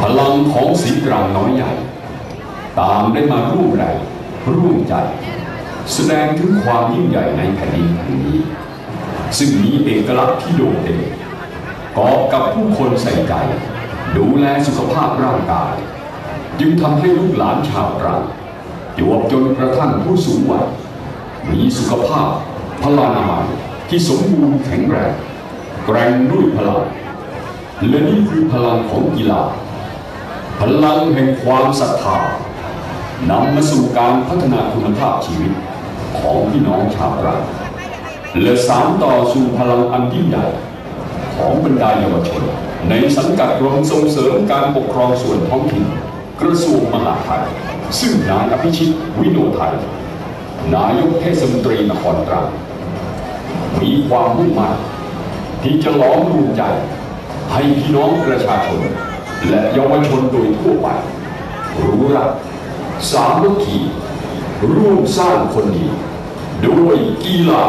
พลังของสีกลางน้อยใหญ่ ตามได้มาร่วมแรงร่วมใจ แสดงถึงความยิ่งใหญ่ในแผ่นดินแห่งนี้ ซึ่งมีเอกลักษณ์ที่โดดเด่นกอบกับผู้คนใส่ใจ ดูแลสุขภาพร่างกาย จึงทำให้ลูกหลานชาวตรังจวบจนกระทั่งผู้สูงวัยมีสุขภาพพลานามัยที่สมบูรณ์แข็งแรงแกร่งด้วยพลังและนี่คือพลังของกีฬา พลังแห่งความศรัทธานำมาสู่การพัฒนาคุณภาพชีวิตของพี่น้องชาวตรังและสานต่อสู่พลังอันยิ่งใหญ่ของบรรดาเยาวชน ในสังกัดกรมส่งเสริมการปกครองส่วนท้องถิ่นกระทรวงมหาดไทย ซึ่งนายอภิชิตวิโนไทย นายกเทศมนตรีนครตรังมีความมุ่งมั่นที่จะล้อมรวมใจให้พี่น้องประชาชน และเยาวชนโดยทั่วไป รู้รักสามัคคีร่วมสร้างคนดีด้วยกีฬา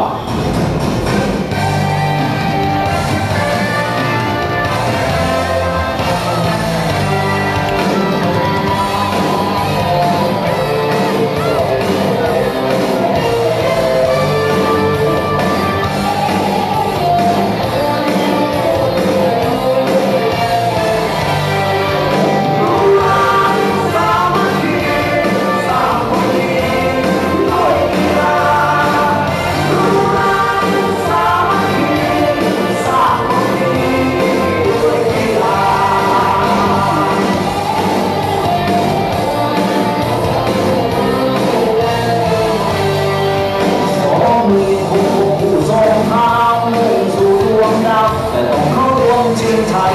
มีผู้ผู้ทรงทางมุ่งสู่ดวงดาวแต่ต้องเข้าร่วมชิงชัย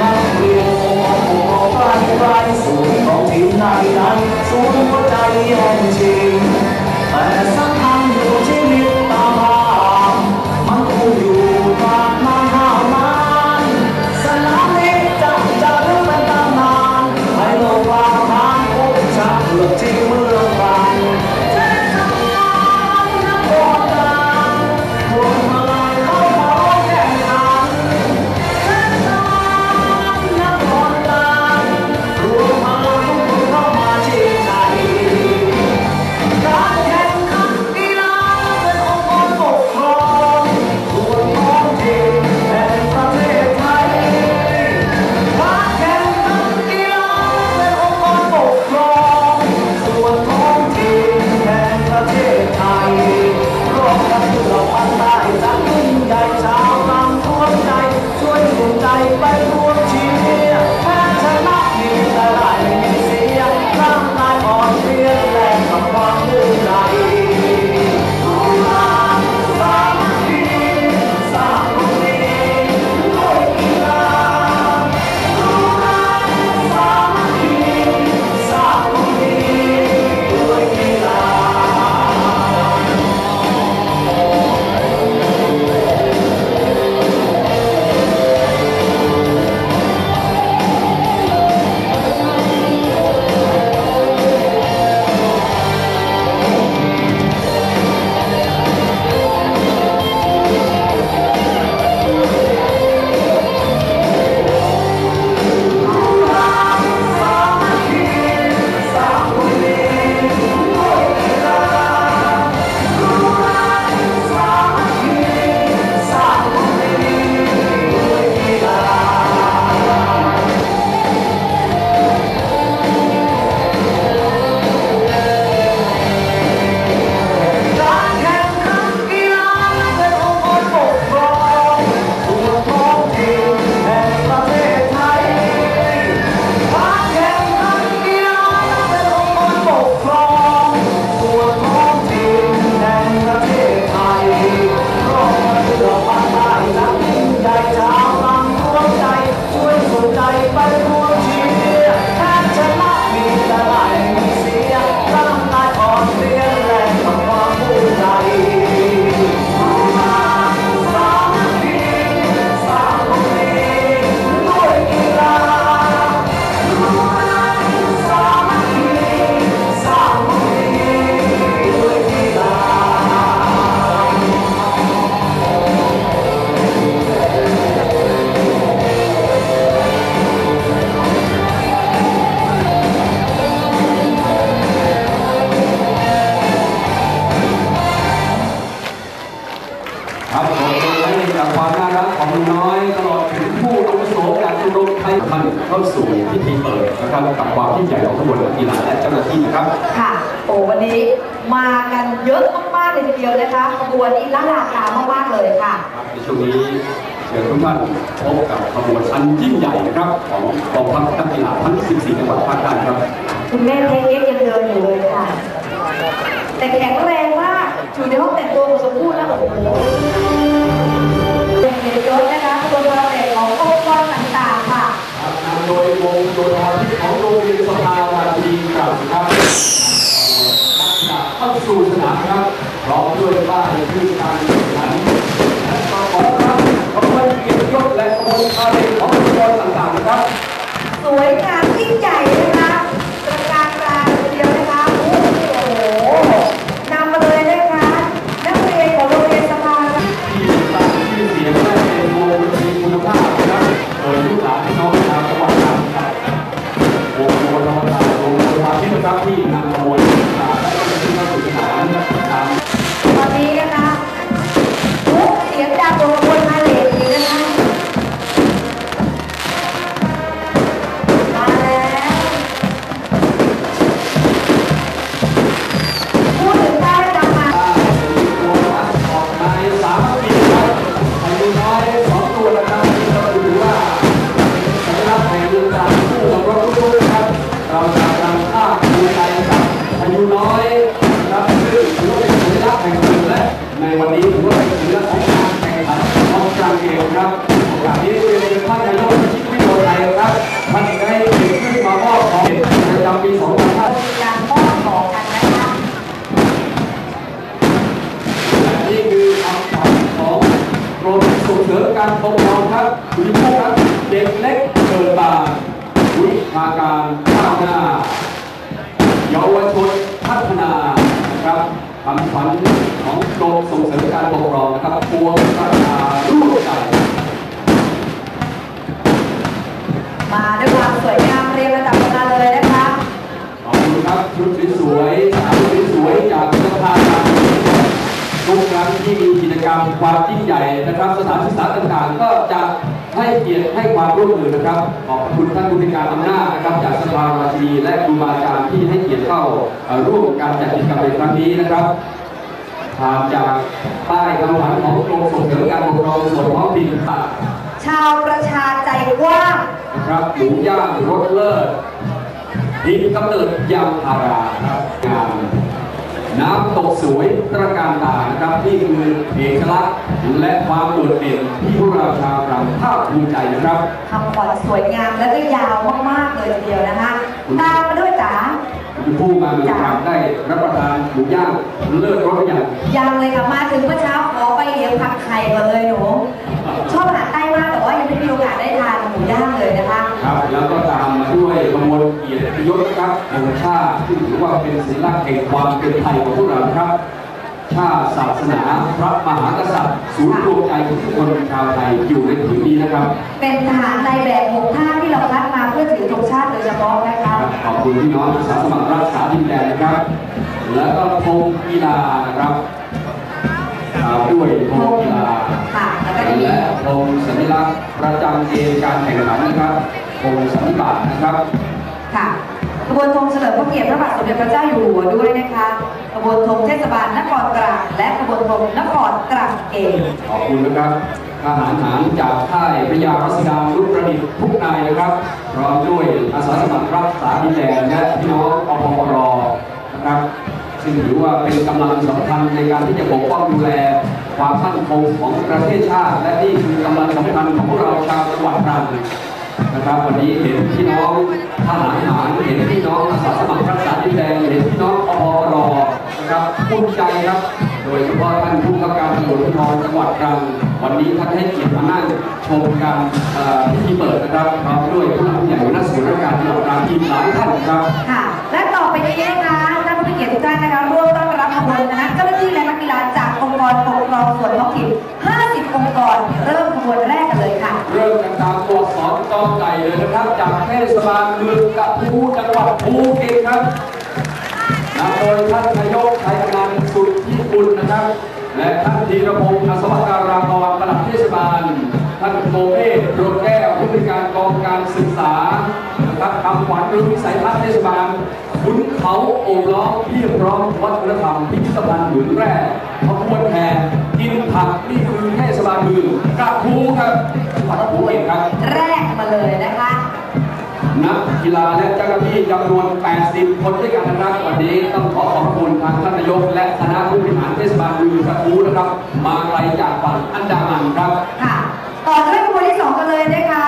นักเรียนคงมองผู้มองไกลไกลสู่ของทีมใดใดสู่หัวใจแย่งชิงแต่สำ ครับขอบคุณจากความน่ารักของน้อยตลอดถึงผู้อาวุโสการทุกนุมใท่านเข้าสู่พิธีเปิดนะครับกับความที่ใหญ่ของขบวนกีฬาและเจ้าหน้าที่นะครับ ค่ะ โอ้วันนี้มากันเยอะมากๆเลยทีเดียวนะคะขบวนนี้ละลาตามากๆเลยค่ะในช่วงนี้เชิญทุกท่านพบกับขบวนอันยิ่งใหญ่นะครับของกองทัพนักกีฬาทั้ง 14 จังหวัดภาคใต้ครับ คุณแม่เทคเอ็กยังเดินอยู่เลยค่ะ แต่แข็งแรงมาก อยู่ในห้องแต่งตัวของสมพูดแล้วโอ้โหเป็นเกียรติยศนะคะขบวนพาเหรดขององค์กรต่างๆค่ะนำโดยวงโยธาธิของโรงเรียนสภาวาทีกลับครับเข้าสู่สนามครับพร้อมด้วยป้ายชื่การแข่งขันและก็ขอรับขบวนเกียรติยศและขบวนพาเหรดขององค์กรต่างๆนะครับ สวยงามยิ่งใหญ่นะคะ มาด้วยความสวยงามเรียงระดับกันมาเลยนะคะขอบคุณครับชุดสวยๆสามชุดสวยๆจากสภาการทุกครั้งที่มีกิจกรรมความยิ่งใหญ่นะครับ สถานศึกษาต่างๆ ก็จะให้เกียรติให้ความร่วมมือนะครับ ขอบคุณท่านผู้ในวยการอำนาจนะครับ จากสภาราชีและครูบาอาจารย์ที่ให้เกียรติเข้าเอ่อร่วมการจัดกิจกรรมในครั้งนี้นะครับผ่านจากป้ายคำขวัญของกรมส่งเสริมการปกครองส่วนท้องถิ่นต่างชาวประชาใจกว้างนะ ครับหมูย่างรสเลิศดินกำเนิดยางพาราครับงานน้ำตกสวยตระการตานะครับนี่คือเอกลักษณ์และความโดดเด่นที่พวกเราชาวตรังภาคภูมิใจนะครับคำขวัญสวยงามแล้วก็ยาวมากๆเลยทีเดียวนะคะตามมาด้วยจ๋าคุณผู้มาเมืองตรังได้รับประทานหมูย่างเลิศรสอย่างยังเลยค่ะมาถึงเมื่อเช้าขอไปเลี้ยงผักไข่ก่อนเลยหนู ศนะครับแห่งชาติที่ถือว่าเป็นสัญลักษณ์แห่งความเป็นไทยของพวกเรานะครับ ชาติศาสนาพระมหากษัตริย์ศูนย์รวมใจของทุกคนชาวไทยอยู่ในพื้นนี้นะครับ เป็นทหารในแบบหกท่าที่เราคัดมาเพื่อถือธงชาติโดยเฉพาะนะคะขอบคุณพี่น้องอาสาสมัครรักษาดินแดนนะครับ แล้วก็ธงกีฬานะครับตามด้วยธงกีฬาค่ะแล้วก็จะมีและธงสัญลักษณ์ประจำเกมการแข่งขันนะครับธงสันนิบาตนะครับค่ะ ขบวนธงเฉลิมพระเกียรติพระบาทสมเด็จพระเจ้าอยู่หัวด้วยนะคะขบวนธงเทศบาลนครตรังและขบวนธงนครตรังเองขอบคุณนะครับทหารหารจากค่ายพระยารัศดารุประดิษฐ์ทุกนายนะครับพร้อมด้วยอาสาสมัครรักษาดินแดนและพี่น้องอพรนะครับซึ่งถือว่าเป็นกำลังสำคัญในการที่จะปกป้องดูแลความมั่นคงของประเทศชาติ และนี่คือกำลังสำคัญของพวกเราชาวจังหวัดตรัง นะครับ วันนี้เห็นพี่น้องทหารหารเห็นพี่น้องอาสาสมัครรักษาดินแดนเห็นพี่น้องอพปรนะครับภูมิใจครับ โดยเฉพาะท่านผู้กำกับการตำรวจภูธรจังหวัดตรังวันนี้ท่านให้เกียรติมานั่งชมการเอ่อพิธีเปิดนะครับพร้อมด้วยผู้หลักผู้ใหญ่หัวหน้าส่วนราชการจังหวัดตรังอีกหลายท่านครับ ค่ะ และต่อไปนี้นะคะท่านผู้มีเกียรติทุกท่านนะคะร่วมต้อนรับขบวนคณะเจ้าหน้าที่และนักกีฬาจากองค์กรปกครองส่วนท้องถิ่น50 องค์กร เริ่มขบวนแรก อนกองไก่เลยนะครับ จากเทศบาลเมืองกระพูจังหวัดภูเก็ตครับนำโดยท่านนายกชัยนันสุดที่คุณนะครับ และท่านธีรพงศ์อัศวการามรปลัดเทศบาล ท่านโมเอโรดแก้วผู้บริการกองการศึกษานะครับคำขวัญหรือวิสัยทัศน์เทศบาล ขุนเขาโอบล้อมเพียบพร้อมวัฒนธรรมพิพิธภัณฑ์หมุนแร่ขบวนแห่กินผักนี่คือเทศบาลเมืองกระทูครับจังหวัดภูเก็ตครับ แรกมาเลยนะคะ นักกีฬาและเจ้าหน้าที่จำนวน 80 คนด้วยกันนะครับวันนี้ต้องขอขอบคุณทางท่านนายกและคณะผู้บริหารเทศบาลเมืองกระทูนะครับ มาไกลจากฝั่งอันดามันครับ ค่ะ ต่อด้วยขบวนที่สองกันเลยนะคะ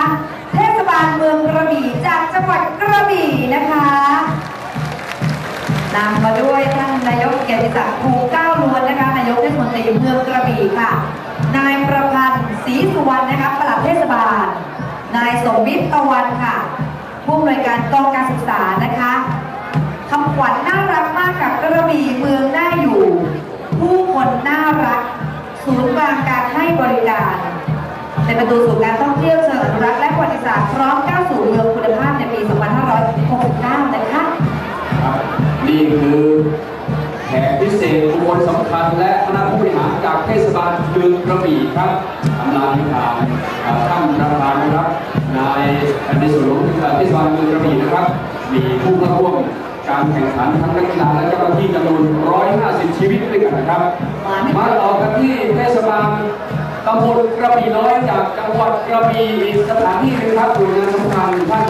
เทศบาลเมืองกระบี่จากจังหวัดกระบี่นะคะ นำมาด้วยท่านนายกเกียรติศักดิ์ภูเก้าล้วนนะคะนายกเทศมนตรีเมืองกระบี่ค่ะ นายประพันธ์ศรีสุวรรณนะคะปลัดเทศบาล นายสมมิตรตะวันค่ะผู้อำนวยการกองการศึกษานะคะคำขวัญน่ารักมากกับกระบี่เมืองน่าอยู่ ผู้คนน่ารัก ศูนย์กลางการให้บริการเป็นประตูสู่การท่องเที่ยวเชิงอนุรักษ์และประวัติศาสตร์พร้อมก้าวสู่เมืองคุณภาพ นี่คือแขกพิเศษบุคคลสำคัญและคณะผู้บริหารจากเทศบาลเมืองกระบี่ครับอำนาจทางอ่าท่านประธานนะครับนายในส่วนของเทศบาลเมืองกระบี่นะครับ มีผู้เข้าร่วมการแข่งขันทั้งนักกีฬาและเจ้าหน้าที่จำนวน 150 ชีวิตด้วยกันนะครับ มาต่อกันที่เทศบาล ตำบลกระบี่น้อยจากจังหวัดกระบี่สถานที่หนึงครับหน่วยงานสำคัญท่าน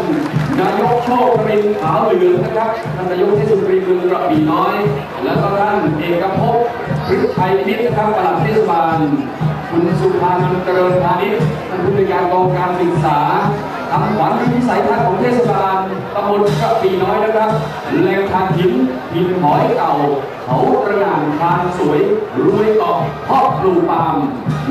นายกโชครินขาวเหลืองนะครับท่านนายกเทศมนตรีเมืองกระบี่น้อย แล้วก็ท่านเอกภพพฤกษ์ไทยพิษนะครับปลัดเทศบาลคุณสุภานันท์เจริญพาณิชย์ท่านผู้ในวยการกองการศึกษาคำขวัญวิสัยทัศน์ของเทศบาลตำบลกระบี่น้อยนะครับแหล่งทานหินหินหอยเก่า เขาตระหง่านทานสวยรวยเกาะพาะปลูกปาม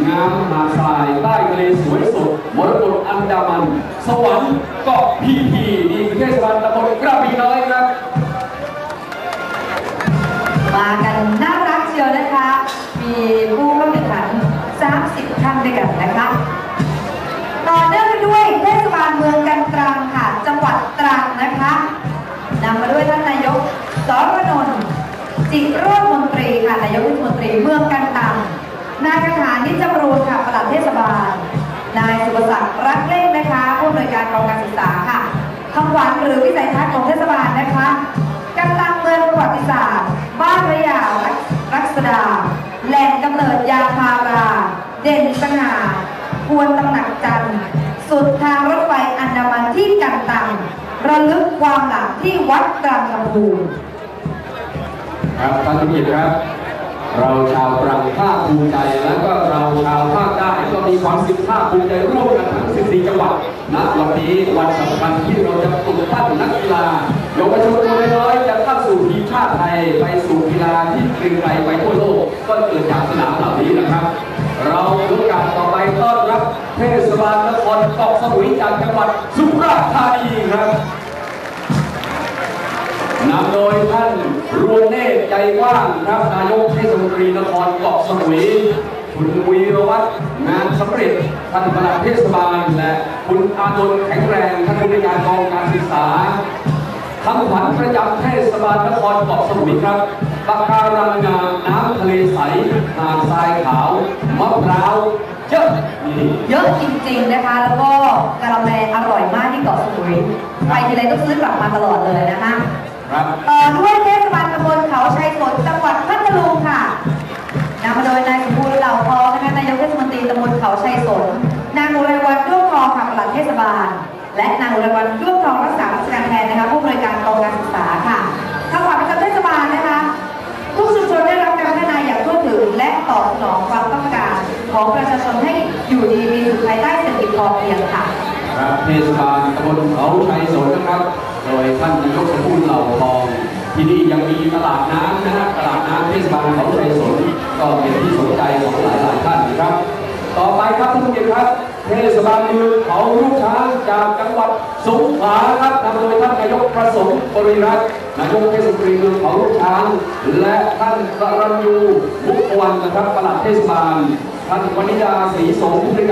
งามหาดทรายใต้ทะเลสวยสดมรดกอันดามัน สวรรค์เกาะพีพีนี่คือเทศบาลตำบลกระบี่น้อยครับมากันน่ารักเชียวนะคะ มีผู้เข้าแข่งขัน 30 ท่านด้วยกันนะคะต่อเนื่องไปด้วยเทศบาลเมืองกันตรังค่ะ จังหวัดตรังนะคะนำมาด้วยท่านนายกสรนนท์จิโรจน์มนตรี นายคาถานิจจำรูนค่ะปลัดเทศบาล นายสุภศักดิ์รักเล่งนะคะผู้อำนวยการกองการศึกษาค่ะคำขวัญหรือวิสัยทัศน์ของเทศบาลนะคะกันตังเมืองประวัติศาสตร์ บ้านระยารักษดา แหล่งกำเนิดยาพารา เด่นสง่าควรตำหนักจันทร์สุดทางรถไฟอันดามันที่กันตังระลึกความหลังที่วัดตรังกำพูครับท่านผู้ชมครับ เราชาวตรังภาคภูมิใจ และก็เราชาวภาคใต้ก็มีความสิทธิภาคภูมิใจร่วมกันทั้ง 14 จังหวัดณวันนี้วันสำคัญที่เราจะปลุกปั้นนักกีฬาเยาวชนตัวน้อยๆจะเข้าสู่ทีมชาติไทยไปสู่กีฬาที่เกรียงไกรไปทั่วโลกก็เกิดจากสนามเหล่านี้นะครับ เราถือโอกาสต่อไปต้อนรับเทศบาลนครเกาะสมุยจากจังหวัดสุราษฎร์ธานีครับ นำโดยท่านรวมเนตรใจกว้างครับนายกเทศมนตรีนครเกาะสมุย คุณวีรวัฒน์งานสำเร็จท่านปลัดเทศบาล และคุณอานนท์แข็งแรงท่านผู้ในวยการกองการศึกษาคำขวัญประจำเทศบาลนครเกาะสมุยครับปะการังงามน้ำทะเลใสหาดทรายขาวมะพร้าวเยอะเยอะจริงๆนะคะ แล้วก็กะละแมอร่อยมากที่เกาะสมุยไปทีไรต้องซื้อกลับมาตลอดเลยนะคะ ครับต่อด้วยเทศบาลตำบลเขาชัยสนจังหวัดพัทลุงค่ะนำมาโดยนายสมบูรณ์เหล่าทองนะคะนายกเทศมนตรีตำบลเขาชัยสนนางอุไรวันด้วงทองค่ะปลัดเทศบาล และนางอุไรวันด้วงทองรักษาราชการแทนนะคะผู้บริการกองการศึกษาค่ะทางฝ่ายประจำเทศบาลนะคะ ทุกชุมชนได้รับการพัฒนาอย่างทั่วถึงและตอบสนองความต้องการของประชาชนให้อยู่ดีมีสุขภายใต้เศรษฐกิจพอเพียงค่ะครับเทศบาลตำบลเขาชัยสนนะครับ โดยท่านนายกสมบูรณ์เหล่าทอง ที่นี่ยังมีตลาดน้ำนะฮะตลาดน้ำเทศบาลเขาชัยสนก็เป็นที่สนใจของหลายๆท่านนะครับ ต่อไปครับท่านผู้ชมครับเทศบาลเมืองเขาลูกช้างจากจังหวัดสงขลาครับนำโดยท่านนายกประสงค์บริรัตน์นายกเทศมนตรีเมืองเขาลูกช้าง และท่านกรัญญูมุขวันนะครับปลัดเทศบาลท่านวนิดาศรีสงฆ์ผู้บริการ